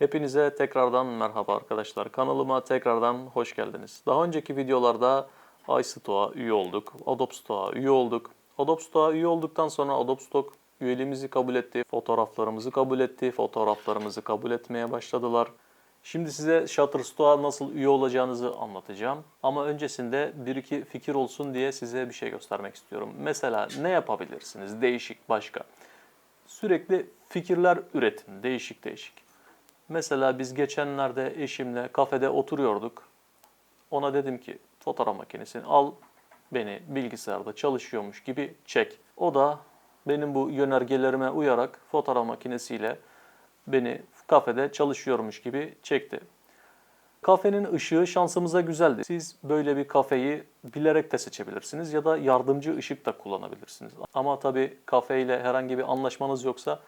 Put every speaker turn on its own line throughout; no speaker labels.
Hepinize tekrardan merhaba arkadaşlar. Kanalıma tekrardan hoş geldiniz. Daha önceki videolarda iStock'a üye olduk, Adobe Stock'a üye olduk. Adobe Stock'a üye olduktan sonra Adobe Stock üyeliğimizi kabul etti, fotoğraflarımızı kabul etti, fotoğraflarımızı kabul etmeye başladılar. Şimdi size Shutterstock'a nasıl üye olacağınızı anlatacağım. Ama öncesinde bir iki fikir olsun diye size bir şey göstermek istiyorum. Mesela ne yapabilirsiniz değişik başka? Sürekli fikirler üretin, değişik değişik. Mesela biz geçenlerde eşimle kafede oturuyorduk. Ona dedim ki fotoğraf makinesini al beni bilgisayarda çalışıyormuş gibi çek. O da benim bu yönergelerime uyarak fotoğraf makinesiyle beni kafede çalışıyormuş gibi çekti. Kafenin ışığı şansımıza güzeldi. Siz böyle bir kafeyi bilerek de seçebilirsiniz ya da yardımcı ışık da kullanabilirsiniz. Ama tabii kafeyle herhangi bir anlaşmanız yoksa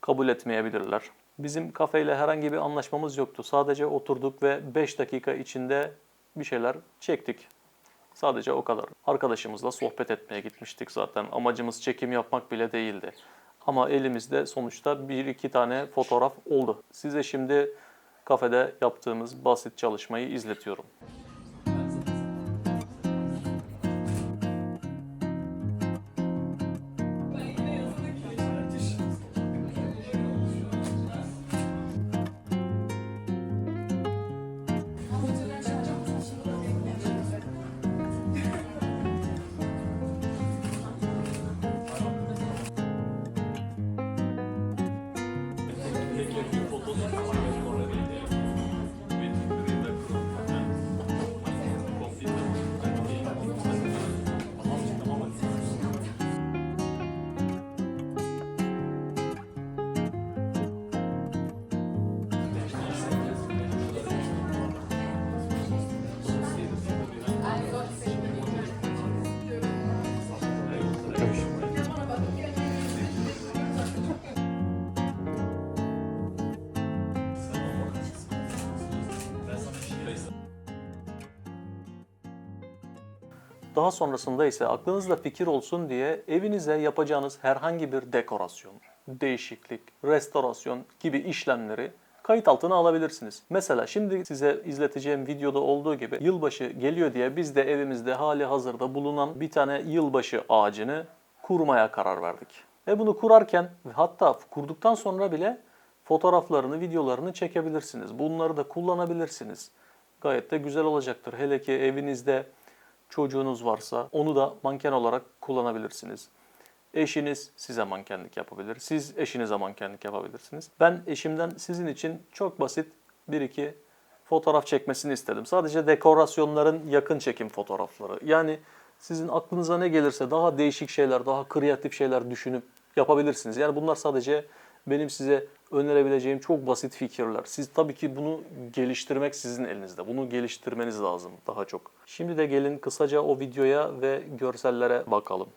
kabul etmeyebilirler. Bizim kafeyle herhangi bir anlaşmamız yoktu. Sadece oturduk ve 5 dakika içinde bir şeyler çektik. Sadece o kadar. Arkadaşımızla sohbet etmeye gitmiştik zaten. Amacımız çekim yapmak bile değildi. Ama elimizde sonuçta bir iki tane fotoğraf oldu. Size şimdi kafede yaptığımız basit çalışmayı izletiyorum. Daha sonrasında ise aklınızda fikir olsun diye evinize yapacağınız herhangi bir dekorasyon, değişiklik, restorasyon gibi işlemleri kayıt altına alabilirsiniz. Mesela şimdi size izleteceğim videoda olduğu gibi yılbaşı geliyor diye biz de evimizde hali hazırda bulunan bir tane yılbaşı ağacını kurmaya karar verdik. Ve bunu kurarken hatta kurduktan sonra bile fotoğraflarını, videolarını çekebilirsiniz. Bunları da kullanabilirsiniz. Gayet de güzel olacaktır. Hele ki evinizde çocuğunuz varsa onu da manken olarak kullanabilirsiniz. Eşiniz size mankenlik yapabilir. Siz eşinize mankenlik yapabilirsiniz. Ben eşimden sizin için çok basit bir iki fotoğraf çekmesini istedim. Sadece dekorasyonların yakın çekim fotoğrafları. Yani sizin aklınıza ne gelirse daha değişik şeyler, daha kreatif şeyler düşünüp yapabilirsiniz. Yani bunlar sadece benim size önerebileceğim çok basit fikirler. Siz tabii ki bunu geliştirmek sizin elinizde. Bunu geliştirmeniz lazım daha çok. Şimdi de gelin kısaca o videoya ve görsellere bakalım.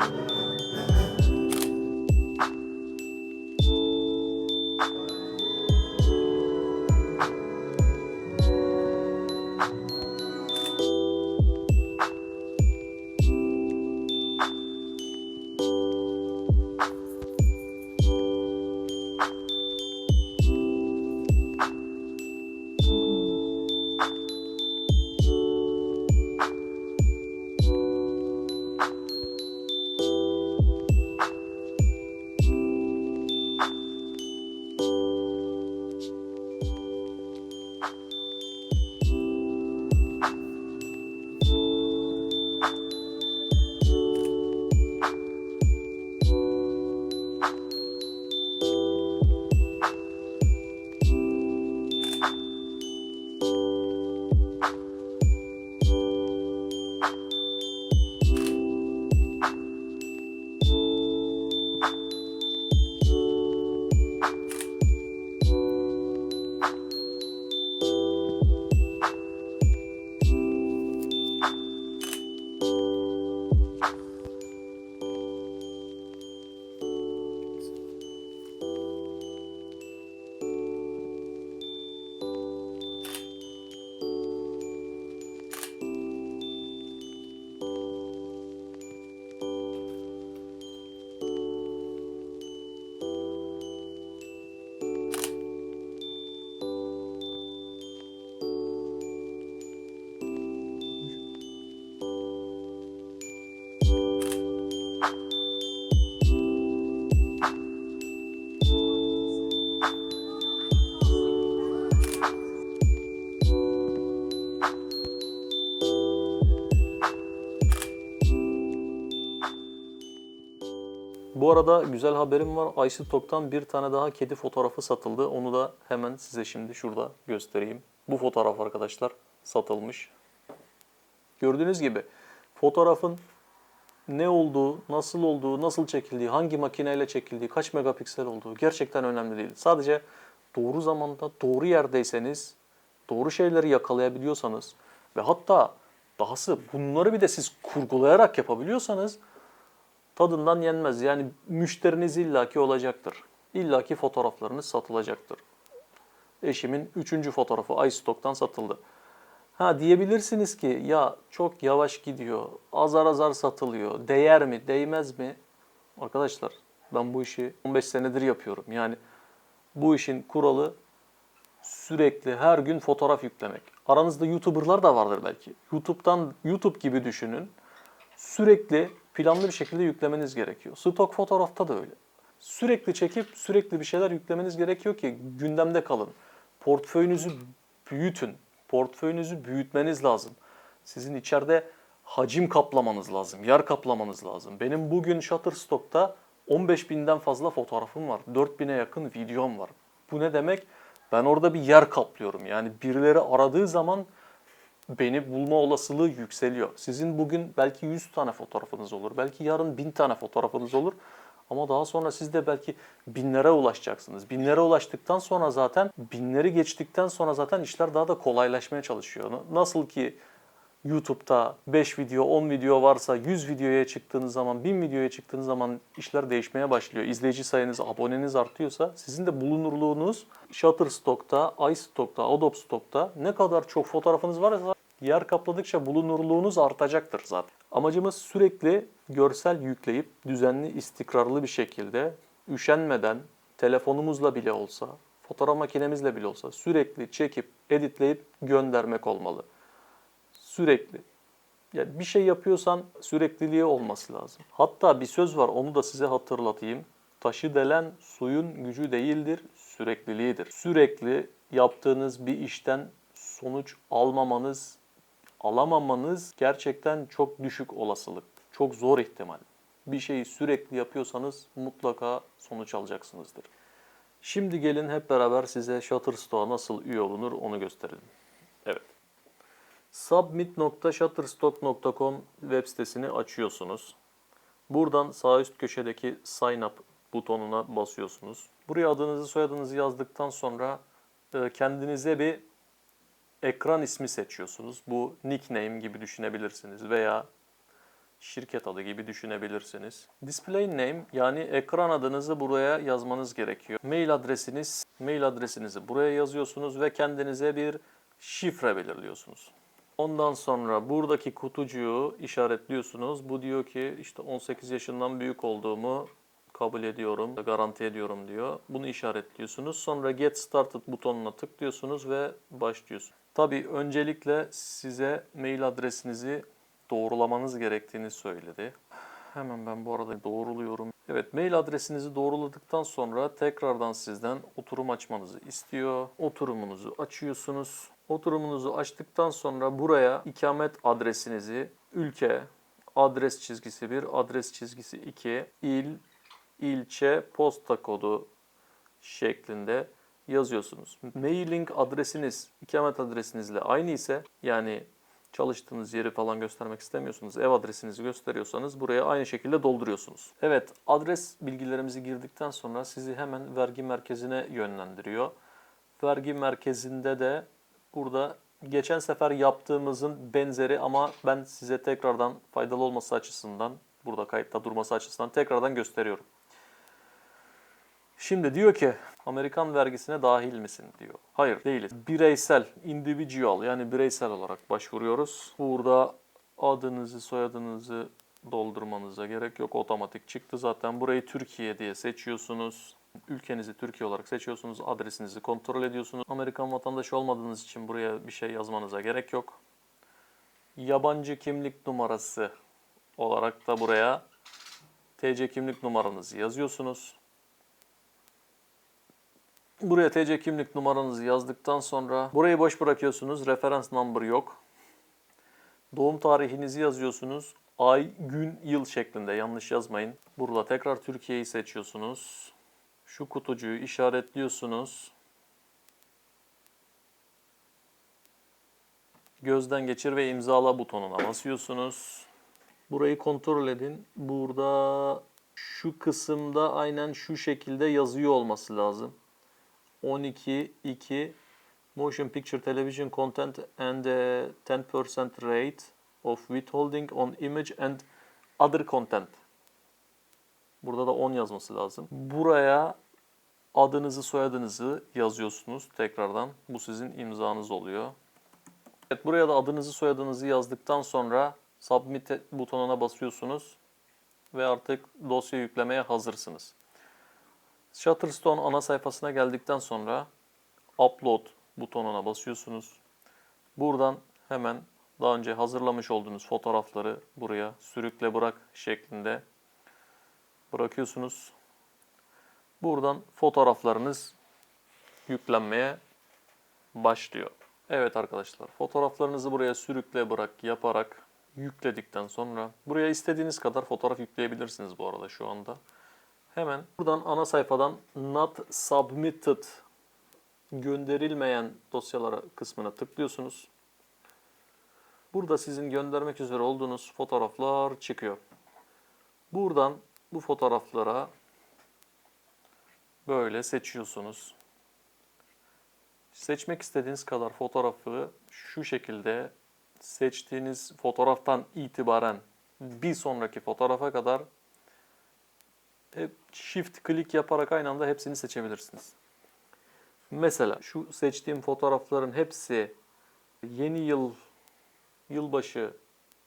了。
Bu arada güzel haberim var. iStock'tan bir tane daha kedi fotoğrafı satıldı. Onu da hemen size şimdi şurada göstereyim. Bu fotoğraf arkadaşlar satılmış. Gördüğünüz gibi fotoğrafın ne olduğu, nasıl olduğu, nasıl çekildiği, hangi makineyle çekildiği, kaç megapiksel olduğu gerçekten önemli değil. Sadece doğru zamanda, doğru yerdeyseniz, doğru şeyleri yakalayabiliyorsanız ve hatta dahası bunları bir de siz kurgulayarak yapabiliyorsanız tadından yenmez. Yani müşteriniz illaki olacaktır. İllaki fotoğraflarınız satılacaktır. Eşimin üçüncü fotoğrafı iStock'tan satıldı. Ha diyebilirsiniz ki ya çok yavaş gidiyor, azar azar satılıyor, değer mi, değmez mi? Arkadaşlar ben bu işi 15 senedir yapıyorum. Yani bu işin kuralı sürekli her gün fotoğraf yüklemek. Aranızda YouTuber'lar da vardır belki. YouTube'dan YouTube gibi düşünün. Sürekli planlı bir şekilde yüklemeniz gerekiyor. Stok fotoğrafta da öyle. Sürekli çekip sürekli bir şeyler yüklemeniz gerekiyor ki gündemde kalın. Portföyünüzü büyütün. Portföyünüzü büyütmeniz lazım. Sizin içeride hacim kaplamanız lazım, yer kaplamanız lazım. Benim bugün Shutterstock'ta 15 binden fazla fotoğrafım var. 4000'e yakın videom var. Bu ne demek? Ben orada bir yer kaplıyorum. Yani birileri aradığı zaman beni bulma olasılığı yükseliyor. Sizin bugün belki 100 tane fotoğrafınız olur. Belki yarın 1000 tane fotoğrafınız olur. Ama daha sonra siz de belki binlere ulaşacaksınız. Binlere ulaştıktan sonra zaten, binleri geçtikten sonra zaten işler daha da kolaylaşmaya çalışıyor. Nasıl ki YouTube'da 5 video, 10 video varsa 100 videoya çıktığınız zaman, 1000 videoya çıktığınız zaman işler değişmeye başlıyor. İzleyici sayınız, aboneniz artıyorsa sizin de bulunurluğunuz Shutterstock'ta, iStock'ta, Adobe Stock'ta ne kadar çok fotoğrafınız varsa yer kapladıkça bulunurluğunuz artacaktır zaten. Amacımız sürekli görsel yükleyip düzenli, istikrarlı bir şekilde üşenmeden telefonumuzla bile olsa, fotoğraf makinemizle bile olsa sürekli çekip, editleyip göndermek olmalı sürekli. Yani bir şey yapıyorsan sürekliliği olması lazım. Hatta bir söz var onu da size hatırlatayım. Taşı delen suyun gücü değildir, sürekliliğidir. Sürekli yaptığınız bir işten sonuç almamanız, alamamanız gerçekten çok düşük olasılık. Çok zor ihtimal. Bir şeyi sürekli yapıyorsanız mutlaka sonuç alacaksınızdır. Şimdi gelin hep beraber size Shutterstock'a nasıl üye olunur onu gösterelim. Evet. Submit.shutterstock.com web sitesini açıyorsunuz. Buradan sağ üst köşedeki Sign Up butonuna basıyorsunuz. Buraya adınızı soyadınızı yazdıktan sonra e, kendinize bir ekran ismi seçiyorsunuz. Bu nickname gibi düşünebilirsiniz veya şirket adı gibi düşünebilirsiniz. Display name yani ekran adınızı buraya yazmanız gerekiyor. Mail adresiniz, mail adresinizi buraya yazıyorsunuz ve kendinize bir şifre belirliyorsunuz. Ondan sonra buradaki kutucuğu işaretliyorsunuz. Bu diyor ki işte 18 yaşından büyük olduğumu kabul ediyorum, garanti ediyorum diyor. Bunu işaretliyorsunuz. Sonra Get Started butonuna tıklıyorsunuz ve başlıyorsunuz. Tabii öncelikle size mail adresinizi doğrulamanız gerektiğini söyledi. Hemen ben bu arada doğruluyorum. Evet mail adresinizi doğruladıktan sonra tekrardan sizden oturum açmanızı istiyor. Oturumunuzu açıyorsunuz. Oturumunuzu açtıktan sonra buraya ikamet adresinizi ülke, adres çizgisi 1, adres çizgisi 2, il, ilçe, posta kodu şeklinde yazıyorsunuz. Mailing adresiniz ikamet adresinizle aynı ise yani çalıştığınız yeri falan göstermek istemiyorsunuz. Ev adresinizi gösteriyorsanız buraya aynı şekilde dolduruyorsunuz. Evet adres bilgilerimizi girdikten sonra sizi hemen vergi merkezine yönlendiriyor. Vergi merkezinde de burada geçen sefer yaptığımızın benzeri ama ben size tekrardan faydalı olması açısından burada kayıtta durması açısından tekrardan gösteriyorum. Şimdi diyor ki Amerikan vergisine dahil misin diyor. Hayır değiliz. Bireysel, individual yani bireysel olarak başvuruyoruz. Burada adınızı, soyadınızı doldurmanıza gerek yok. Otomatik çıktı zaten. Burayı Türkiye diye seçiyorsunuz. Ülkenizi Türkiye olarak seçiyorsunuz. Adresinizi kontrol ediyorsunuz. Amerikan vatandaşı olmadığınız için buraya bir şey yazmanıza gerek yok. Yabancı kimlik numarası olarak da buraya TC kimlik numaranızı yazıyorsunuz. Buraya TC kimlik numaranızı yazdıktan sonra burayı boş bırakıyorsunuz. Referans number yok. Doğum tarihinizi yazıyorsunuz. Ay, gün, yıl şeklinde yanlış yazmayın. Burada tekrar Türkiye'yi seçiyorsunuz. Şu kutucuğu işaretliyorsunuz. Gözden geçir ve imzala butonuna basıyorsunuz. Burayı kontrol edin. Burada şu kısımda aynen şu şekilde yazıyor olması lazım. 12 2 Motion Picture Television Content and a 10% rate of withholding on image and other content. Burada da 10 yazması lazım. Buraya adınızı, soyadınızı yazıyorsunuz tekrardan. Bu sizin imzanız oluyor. Evet, buraya da adınızı, soyadınızı yazdıktan sonra Submit butonuna basıyorsunuz ve artık dosya yüklemeye hazırsınız. Shutterstone ana sayfasına geldikten sonra Upload butonuna basıyorsunuz. Buradan hemen daha önce hazırlamış olduğunuz fotoğrafları buraya sürükle bırak şeklinde bırakıyorsunuz. Buradan fotoğraflarınız yüklenmeye başlıyor. Evet arkadaşlar fotoğraflarınızı buraya sürükle bırak yaparak yükledikten sonra buraya istediğiniz kadar fotoğraf yükleyebilirsiniz bu arada şu anda. Hemen buradan ana sayfadan not submitted gönderilmeyen dosyalara kısmına tıklıyorsunuz. Burada sizin göndermek üzere olduğunuz fotoğraflar çıkıyor. Buradan bu fotoğraflara böyle seçiyorsunuz. Seçmek istediğiniz kadar fotoğrafı şu şekilde seçtiğiniz fotoğraftan itibaren bir sonraki fotoğrafa kadar hep shift klik yaparak aynı anda hepsini seçebilirsiniz. Mesela şu seçtiğim fotoğrafların hepsi yeni yıl yılbaşı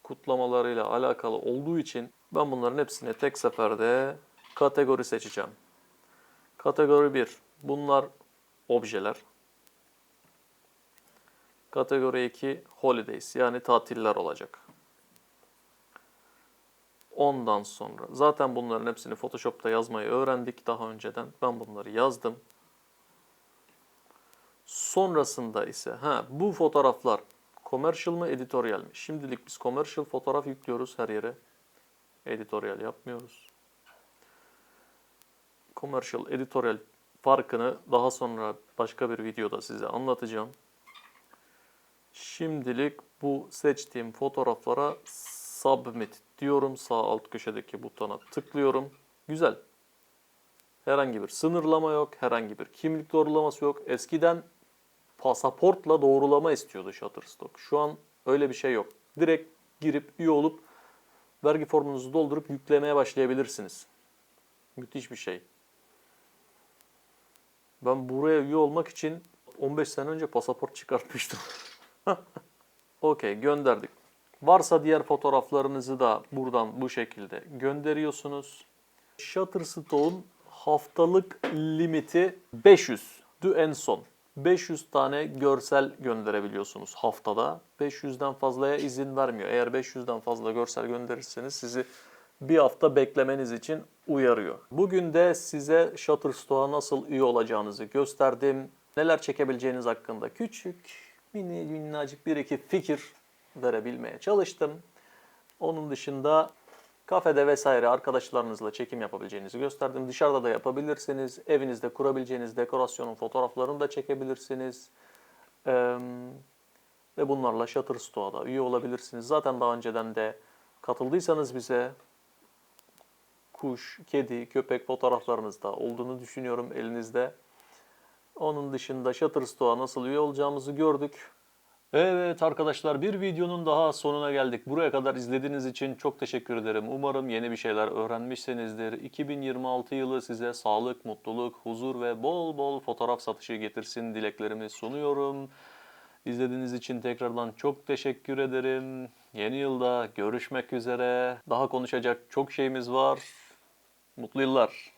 kutlamalarıyla alakalı olduğu için ben bunların hepsine tek seferde kategori seçeceğim. Kategori 1. Bunlar objeler. Kategori 2 holidays yani tatiller olacak. Ondan sonra zaten bunların hepsini Photoshop'ta yazmayı öğrendik daha önceden. Ben bunları yazdım. Sonrasında ise ha bu fotoğraflar commercial mı editorial mi? Şimdilik biz commercial fotoğraf yüklüyoruz her yere. Editorial yapmıyoruz. Commercial, editorial farkını daha sonra başka bir videoda size anlatacağım. Şimdilik bu seçtiğim fotoğraflara submit diyorum. Sağ alt köşedeki butona tıklıyorum. Güzel. Herhangi bir sınırlama yok. Herhangi bir kimlik doğrulaması yok. Eskiden pasaportla doğrulama istiyordu Shutterstock. Şu an öyle bir şey yok. Direkt girip üye olup vergi formunuzu doldurup yüklemeye başlayabilirsiniz. Müthiş bir şey. Ben buraya üye olmak için 15 sene önce pasaport çıkartmıştım. Okey gönderdik. Varsa diğer fotoğraflarınızı da buradan bu şekilde gönderiyorsunuz. Shutterstock'un haftalık limiti 500. Du en son. 500 tane görsel gönderebiliyorsunuz haftada. 500'den fazlaya izin vermiyor. Eğer 500'den fazla görsel gönderirseniz sizi bir hafta beklemeniz için uyarıyor. Bugün de size Shutterstock'a nasıl üye olacağınızı gösterdim. Neler çekebileceğiniz hakkında küçük, mini, minnacık bir iki fikir verebilmeye çalıştım. Onun dışında kafede vesaire arkadaşlarınızla çekim yapabileceğinizi gösterdim. Dışarıda da yapabilirsiniz. Evinizde kurabileceğiniz dekorasyonun fotoğraflarını da çekebilirsiniz. Ee, ve bunlarla Shutterstock'a üye olabilirsiniz. Zaten daha önceden de katıldıysanız bize kuş, kedi, köpek fotoğraflarınız da olduğunu düşünüyorum elinizde. Onun dışında Shutterstock'a nasıl üye olacağımızı gördük. Evet arkadaşlar bir videonun daha sonuna geldik. Buraya kadar izlediğiniz için çok teşekkür ederim. Umarım yeni bir şeyler öğrenmişsinizdir. 2026 yılı size sağlık, mutluluk, huzur ve bol bol fotoğraf satışı getirsin dileklerimi sunuyorum. İzlediğiniz için tekrardan çok teşekkür ederim. Yeni yılda görüşmek üzere. Daha konuşacak çok şeyimiz var. Mutlu yıllar.